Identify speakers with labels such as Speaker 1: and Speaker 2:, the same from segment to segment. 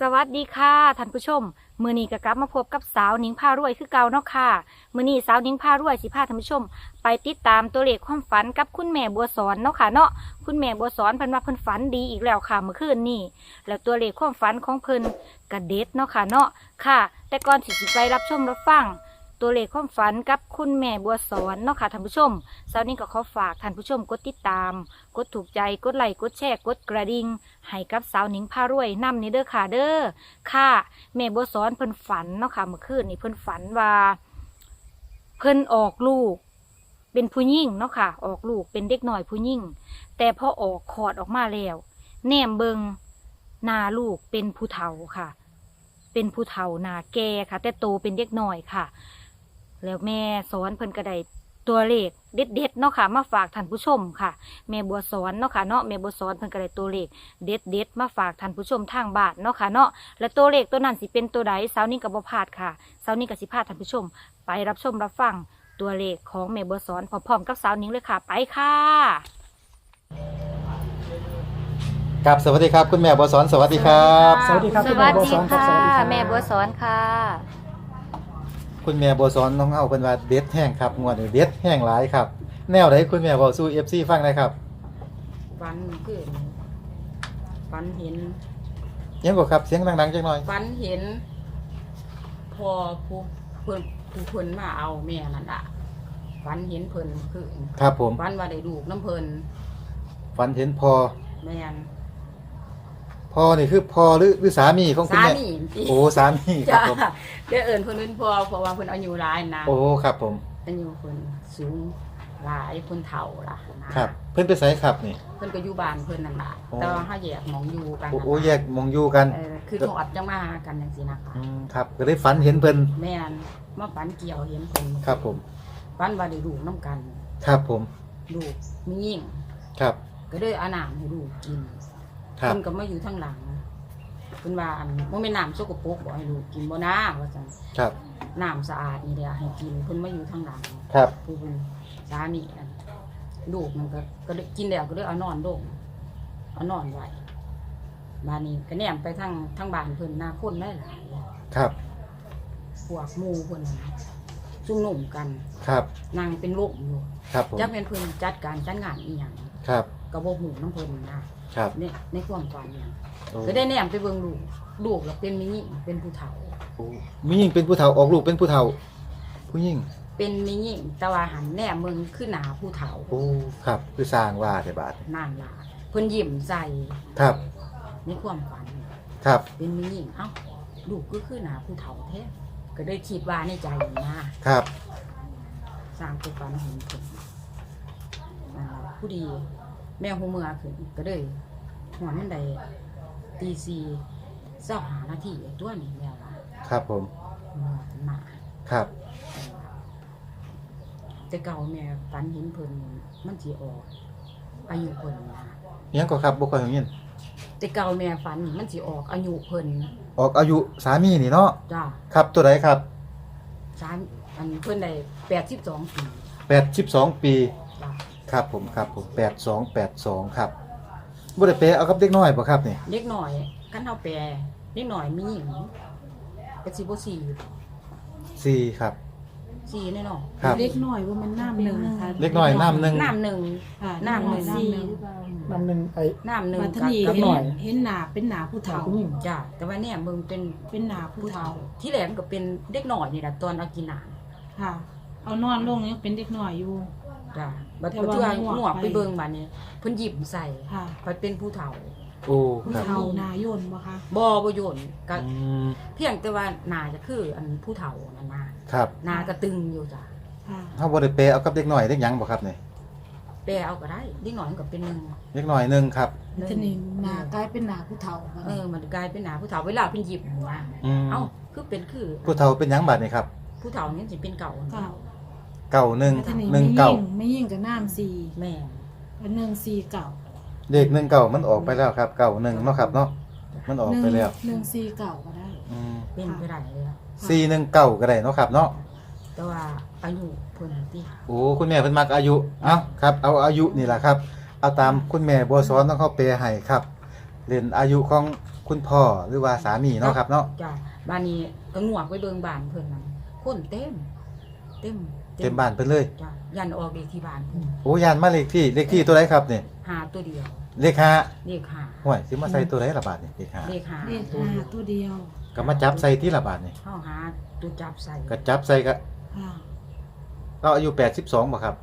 Speaker 1: สวัสดีค่ะท่านผู้ชม มือนี้ก็กลับมาพบกับสาวนิ้งพารวยคือเก่าเนาะค่ะ มือนี้สาวนิ้งพารวยสิพาท่านผู้ชม ไปติดตามตัวเลขความฝันกับคุณแม่บัวสอนเนาะค่ะเนาะคุณแม่บัวสอนเพิ่นว่าเพิ่นฝันดีอีกแล้วค่ะเมื่อคืนนี้แล้วตัวเลขความฝันของเพิ่นกระเด็ดเนาะค่ะเนาะค่ะ แต่ก่อนสิไปรับชมรับฟัง ตัวเลขความฝันกับคุณแม่บัวสอนเนาะค่ะท่านผู้ชมสาวหนิงก็ขอฝากท่านผู้ชมกดติดตาม กดถูกใจกดไลค์กดแชร์กดกระดิ่งให้กับสาวหนิงพารวยนำนี่เด้อค่ะเด้อค่ะแม่บัวสอนเพิ่นฝันเนาะค่ะเมื่อคืนนี่เพิ่นฝันว่า เพิ่นออกลูก เป็นผู้หญิงเนาะค่ะ ออกลูกเป็นเด็กหน่อยผู้หญิงแต่พอออกคลอดออกมาแล้วแนมเบิงหนาลูกเป็นผู้เฒ่าค่ะ เป็นผู้เฒ่านาแก่ค่ะ แต่โตเป็นเด็กหน่อยค่ะ แล้วแม่สอนเพิ่นก็ได้ตัวเลขเด็ดๆเนาะค่ะ มาฝากท่านผู้ชมค่ะแม่บัวสอนเนาะค่ะเนาะแม่บัวสอนเพิ่นก็ได้ตัวเลขเด็ดเด็ดๆมาฝากท่านผู้ชมทางบ้านเนาะค่ะเนาะและตัวเลขตัวนั้นสิเป็นตัวใดเสาวนี้กับบ่พลาดค่ะเสาวนี้กับสิพาท่านผู้ชม ไปรับชมรับฟังตัวเลขของแม่บัวสอนพร้อมๆกับสาวนิ้งเลยค่ะไปค่ะ
Speaker 2: ครับสวัสดีครับคุณแม่บัวสอนสวัสดีครับ
Speaker 3: สวัสดีครับ
Speaker 1: ส
Speaker 3: คุณ
Speaker 1: วั
Speaker 3: แม่
Speaker 1: ส
Speaker 3: บัว
Speaker 1: ดี
Speaker 3: สอนครับ
Speaker 1: ค่ะ
Speaker 3: สวัสดีครับ
Speaker 1: แม่บัวสอนค่ะ
Speaker 2: คุณแม่บัวสอนน้องเฮาเป็นว่าเด็ดแห้งครับงวดนี้เด็ดแห้งหลายครับ แนวไหนคุณแม่บอกสู้เอฟซีฟังหนะครับ
Speaker 4: ฝันคือฝันเห็น
Speaker 2: ยังบอกครับเสียงดังๆจังหน่อย
Speaker 4: ฝันเห็น พอผู้เพิ่นผู้เพิ่นมาเอาแม่นั่นล่ะฝันเห็นเพิ่นคือ
Speaker 2: ครับผม
Speaker 4: ฝันว่าได้ลูกน้ำเพิ่น
Speaker 2: ฝันเห็นพอ
Speaker 4: แม่น
Speaker 2: พอนี่คือพอหรือหรือสามีของคุณ
Speaker 4: สา
Speaker 2: แม่
Speaker 4: มีติ
Speaker 2: โอ้สามีครั
Speaker 4: จ้า
Speaker 2: บผม
Speaker 4: เดี๋ยวเอิ้นเพิ่นเป็นพ่อเพราะว่าเพิ่นอายุหลายนะ
Speaker 2: โอ้ครับผม
Speaker 4: อายุเพิ่นสูงหลายเพิ่นเฒ่าล่ะนะครับ
Speaker 2: เพิ่นไปใส่ครับนี่
Speaker 4: เพิ่นก็อยู่บ้านเพิ่นนั่นล่ะ
Speaker 2: โอ้
Speaker 4: แต่ว่าเฮาแยกหมองอยู่กัน
Speaker 2: โอ้
Speaker 4: นั่น
Speaker 2: โอ้
Speaker 4: ล่ะ
Speaker 2: แยกมองอยู่กัน
Speaker 4: เออคือถอดจังมาหากันจังซี่นะคะ
Speaker 2: อืมครับก็ได้ฝันเห็นเพิ่น
Speaker 4: แม่นมาฝันเกี่ยวเห็นเพิ่น
Speaker 2: ครับผม
Speaker 4: ฝันว่าได้ลูกน้ำกัน
Speaker 2: ครับผม
Speaker 4: ลูกมียิ่ง
Speaker 2: ครับ
Speaker 4: ก็เลยเอาน้ำให้ลูกกิน
Speaker 2: ครับ
Speaker 4: เพิ่นก็มาอยู่ทางหลังเพิ่นว่าอันบ่แม่นน้ำสกปรกบ่ให้ลูกกินบ่นะว่าซั่น
Speaker 2: ครับ
Speaker 4: น้ำสะอาดนี่แหละให้กินเพิ่นมาอยู่ทางหลัง
Speaker 2: ครับ
Speaker 4: ผู้เป็นสามีอันลูกมันก็ก็เลยกินแล้วก็เลยเอานอนลงเอานอนไว้บ้านนี้ก็แนมไปทางทางบ้านเพิ่นหน้าคนหลาย
Speaker 2: ครับ
Speaker 4: ๆพวกหมู่เพิ่นน่ะซุ่มหนุ่มกัน
Speaker 2: ครับ
Speaker 4: นั่งเป็นโรคอยู่
Speaker 2: ครับผม
Speaker 4: จักเป็นเพิ่นจัดการจัดงานอีหยัง
Speaker 2: ครับ
Speaker 4: ก็บ่ฮู้นํเพิ่นนะครับ ในในความฝันเนี่ย
Speaker 2: โอ้
Speaker 4: ก็ได้แนมไปเบิ่งลูกลูกแล้วเป็นมิญิเป็นผู้เฒ่า
Speaker 2: โอ้มีหญิงเป็นผู้เฒ่าออกลูกเป็นผู้เฒ่า ผู้หญิง
Speaker 4: เป็นมิญิแต่ว่าหันแนมเมืองคือหนาผู้เฒ่า
Speaker 2: โอ้ครับคือสร้างว่าแต่บาท
Speaker 4: นานลาเพิ่นยิ้มใส่
Speaker 2: ครับ
Speaker 4: ในความฝัน
Speaker 2: ครับ
Speaker 4: เป็นมิญิเอ้าลูกก็คือหนาผู้เฒ่าแท้ก็ได้คิดว่าในใจนะครับ สร้างตัวฝันเห็นเพิ่นอ่าผู้ดี แม่หูเมือขึ้นก็เลยหัวมันได้ตีซีเศร้าหานาทีไอ้ตัวนี้แล้วล่ะ
Speaker 2: ครับผม
Speaker 4: หัวหนา
Speaker 2: ครับ
Speaker 4: แต่เก่าแม่ฝันเห็นเพิ่นมันสิออก อายุเพิ่นนะ
Speaker 2: ยังก็ครับบ่ค่อยเห็น
Speaker 4: แต่เก่าแม่ฝันมันสิออกอายุเพิ่น
Speaker 2: ออกอายุสามีนี่เนาะ
Speaker 4: จ้า
Speaker 2: ครับตัวใดครับ
Speaker 4: สามอันเพิ่นได้แปดสิบสองปี
Speaker 2: 82 ปี
Speaker 4: จ้า
Speaker 2: ครับผมครับผม8282ครับบ่ได้แปลเอากับเด็กน้อยบ่ครับนี่
Speaker 4: เล็กหน่อยกันเฮาแปรเล็กหน่อยมีหญิงก็สิบ่สี่
Speaker 2: 4ครับ
Speaker 4: สี่แน่นอน
Speaker 2: ครับ
Speaker 3: เล็กน้อยว่ามันน้ำหนึ่งค่ะ
Speaker 2: เล็กน้อยน้ำหนึ่ง
Speaker 4: น้ำหนึ่ง
Speaker 3: ค่ะ
Speaker 4: น้ำหนึ่ง
Speaker 3: น้ำหนึ่ง
Speaker 5: น้ำหนึ่งไอ้
Speaker 4: น้ำหนึ่ง
Speaker 3: บัด
Speaker 4: กับ
Speaker 3: นี้
Speaker 4: กับ
Speaker 3: เห็น
Speaker 4: หน่อย
Speaker 3: เห็นหนาเป็นหนาผู้เฒ่า
Speaker 5: ผู้หญิง
Speaker 4: จ้าแต่ว่าเนี่ยมึงเป็น
Speaker 3: เป็นหนาผู้
Speaker 4: ผู้
Speaker 3: เฒ่า
Speaker 4: เฒ่าที่แหลมนก็เป็นเด็กหน่อยนี่แหละตอนเอากินน้ำ
Speaker 3: ค่ะ เอานอนลงยังเป็นเด็กน้อยอยู่
Speaker 4: จ้าบัด
Speaker 3: แต่
Speaker 4: บัด
Speaker 3: ว่า
Speaker 4: เทื่อ
Speaker 3: หมวก
Speaker 4: หมวก
Speaker 3: ไป
Speaker 4: ไปเบิ่งบัดนี้เพิ่นหยิบใส่
Speaker 3: ค่ะ
Speaker 4: บัดเป็นผู้เฒ่า
Speaker 2: โอ้
Speaker 3: ผู้
Speaker 2: ครับ
Speaker 3: เฒ่านาโยนบ่คะ
Speaker 4: บ่บ่โยนก็
Speaker 2: อืม
Speaker 4: เพียงแต่ว่าหนาจะคืออันผู้เฒ่านั่นนะครับหนากระตึงอยู่จ้ะ
Speaker 3: ค่ะ
Speaker 2: เฮาบ่ได้แปลเอากับเด็กน้อยเด็กหยังบ่ครับนี่
Speaker 4: แปลเอาก็ได้นิดหน่อยมันก็เป็นหนึ่ง
Speaker 2: เด็กน้อยหนึงครับ
Speaker 3: ทีนี้หนากลายเป็นหนาผู้เฒ่าบัด
Speaker 4: เอ
Speaker 3: นี้
Speaker 4: อมันกลายเป็นหนาผู้เฒ่าเวลาเพิ่นหยิบนะ
Speaker 2: อืม
Speaker 4: เอ้าคือเป็นคือ
Speaker 2: ผู้เฒ่าเป็นหยังบัดนี่ครับ
Speaker 4: ผู้เฒ่านี่สิเป็นเก่า
Speaker 3: เก่า
Speaker 2: เก่าหนึ่ง
Speaker 3: ทีนี้
Speaker 2: หนึ่
Speaker 3: ไม่
Speaker 2: ง
Speaker 3: ยิ่
Speaker 2: เก่า
Speaker 3: งไม่ยิ่งกับน้ำสี่
Speaker 4: แม่
Speaker 3: อันหนึ่งสี่เก่า
Speaker 2: เด็กหนึ่งเก่ามันออกไปแล้วครับเก่าหนึ่งเนาะครับเนาะมันออก
Speaker 3: หนึ่ง
Speaker 2: ไปแล้ว
Speaker 3: หนึ่งสี่เก่าก็ได้
Speaker 2: อืม
Speaker 4: เป็นไปได้เลยอะ
Speaker 2: สี่หนึ่งเก่าก็ได้เนาะครับเนาะ
Speaker 4: แต่ว่าอายุเพิ่นที่
Speaker 2: โอ้คุณแม่เพิ่นมักอายุเอ้าครับ เอาอายุนี่แหละครับเอาตามคุณแม่บัวสอนต้องเข้าเปรให้ครับเรียนอายุของคุณพ่อหรือว่าสามีเนาะครับเนาะ
Speaker 4: จ้ะบ้านนี้ก็งวกไปเบิ่งบ้านเพิ่นนั่นคนเต็ม เต็ม
Speaker 2: เต็มบ้านเพิ่นเลย
Speaker 4: จ้ะยันออกเลขที่บ้านเพิ่น
Speaker 2: โอ้ยานมาเลขที่เลขที่ตัวไหนครับนี่
Speaker 4: หาตัวเดียว
Speaker 2: เลขห้า
Speaker 4: เลขหา
Speaker 2: ห่วยสิมาใส่ตัวไหนละบาทนี่เลขห้า
Speaker 4: เลขหา
Speaker 3: เลข
Speaker 4: ตัว
Speaker 3: ห้า
Speaker 4: เดียว
Speaker 3: ตัวเดียว
Speaker 2: ก็มาจับใส่ที่ละบาทนี่
Speaker 4: เข้าหาตัวจับใส่
Speaker 2: ก็จับใส่ก็
Speaker 3: ค่ะ
Speaker 2: เราอายุ82บ่ครับ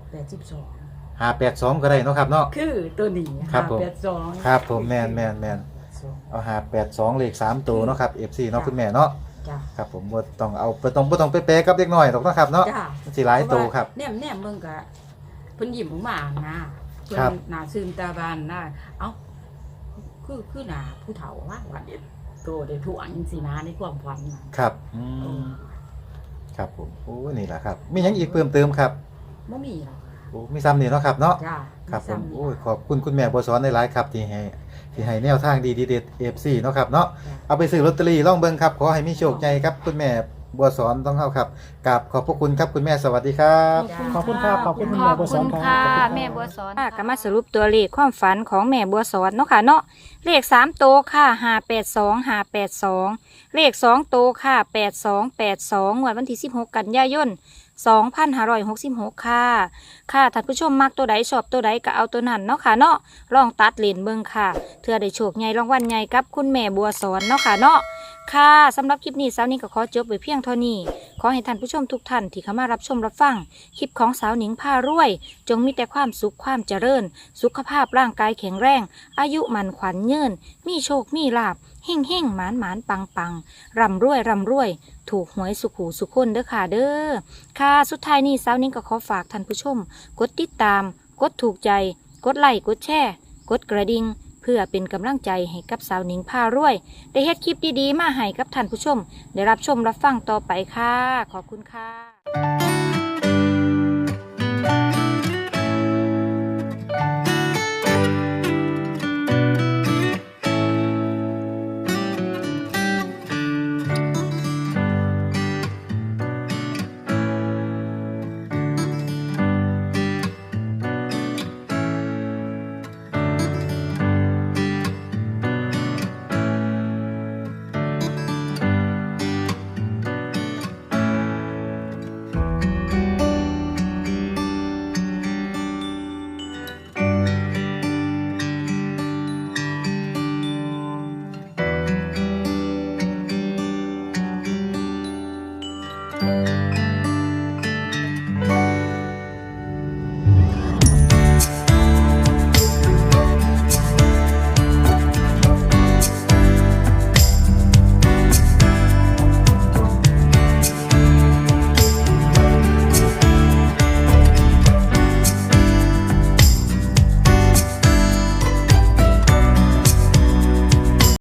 Speaker 4: 82
Speaker 2: 582ก็ได้เนาะครับเนาะ
Speaker 4: คือตัวนี้
Speaker 2: ครับผม
Speaker 4: 582
Speaker 2: ครับผมแม่นแม่นแม่นเอา582เลขสามตัวเนาะครับ FC เนาะคุณแม่เนาะ
Speaker 4: จ้ะ
Speaker 2: ครับผมบ่ต้องเอาบ่ต้องบ่ต้องไปแปลกับเด็กน้อยหรอกเนาะครับเนาะ
Speaker 4: จ้ะ
Speaker 2: มันสิหลายตัวครับ
Speaker 4: แนมแนมเบิ่งก็เพิ่นยิ้มออกมานะเพิ่น
Speaker 2: ครับ
Speaker 4: หน้าซึมตาบานนะเอ้าคือคือหน้าผู้เฒ่าว่าว่าเด็ดโตได้ถ่วงจังซี่นะในความฝันน่ะ
Speaker 2: ครับอืมครับผมโอ้นี่แหละครับ มีหยังอีกเพิ่มเติมครับ
Speaker 4: บ่มีหรอก
Speaker 2: โอ้มีซ้ำนี่เนาะครับเนาะ
Speaker 4: จ้ะ
Speaker 2: ครับผม
Speaker 4: ซ้ำนี่
Speaker 2: โอ้ยขอบคุณคุณแม่บัวสอนในหลายๆครับที่ให้ ที่ให้แนวทางดีดีเด็ดเอฟซีเนาะครับเนาะ
Speaker 4: จ้ะ
Speaker 2: เอาไปซื้อลอตเตอรี่ล่องเบิ่งครับ ขอให้มีโชคใหญ่ครับ คุณแม่บัวสอนต้องเข้าครับกราบขอบพระคุณครับคุณแม่สวัสดีครับ
Speaker 5: ขอบคุณครับขอบคุณ
Speaker 1: ข
Speaker 5: คุณ
Speaker 1: อ
Speaker 5: แม่
Speaker 1: บ
Speaker 5: บัวส
Speaker 1: คุ
Speaker 5: อน
Speaker 1: ณ
Speaker 5: ครับ
Speaker 1: ค่ะ
Speaker 5: ขอบคุณรับ
Speaker 1: แม่บัวสอน ค่ะก็มาสรุปตัวเลขความฝันของแม่บัวสอนเนาะค่ะเนาะเลขสามโตวค่ะห้าแปดสองห้าแปดสองเลขสองโตวค่ะแปดสองแปดสองงวดวันที่สิบหกกันยายน สองพันห้าร้อยหกสิบหกค่ะ ค่ะท่านผู้ชมมักตัวใดชอบตัวใดก็เอาตัวนั้นเนาะค่ะเนาะลองตัดเหรียญเบิ่งค่ะเถื่อได้โชคใหญ่รางวัลใหญ่กับคุณแม่บัวสอนเนาะค่ะเนาะค่ะสำหรับคลิปนี้สาวนี้ก็ขอจบไว้เพียงเท่านี้ ขอให้ท่านผู้ชมทุกท่านที่เข้ามารับชมรับฟัง คลิปของสาวหนิงพารวย จงมีแต่ความสุขความเจริญ สุขภาพร่างกายแข็งแรง อายุมันขวัญเยืนมีโชคมีลาบเฮ่งเฮ่งหมานหมานปังปังร่ำรวยร่ำรวย ถูกหวยสุขหูสุขคนเด้อค่ะเด้อค่ะสุดท้ายนี้สาวนิงก็ขอฝากท่านผู้ชม กดติดตาม กดถูกใจ กดไลค์กดแชร์ กดกระดิ่ง เพื่อเป็นกำลังใจให้กับสาวหนิงพารวย ได้เฮ็ดคลิปดีๆ มาให้กับท่านผู้ชม ได้รับชมรับฟังต่อไปค่ะ ขอบคุณค่ะ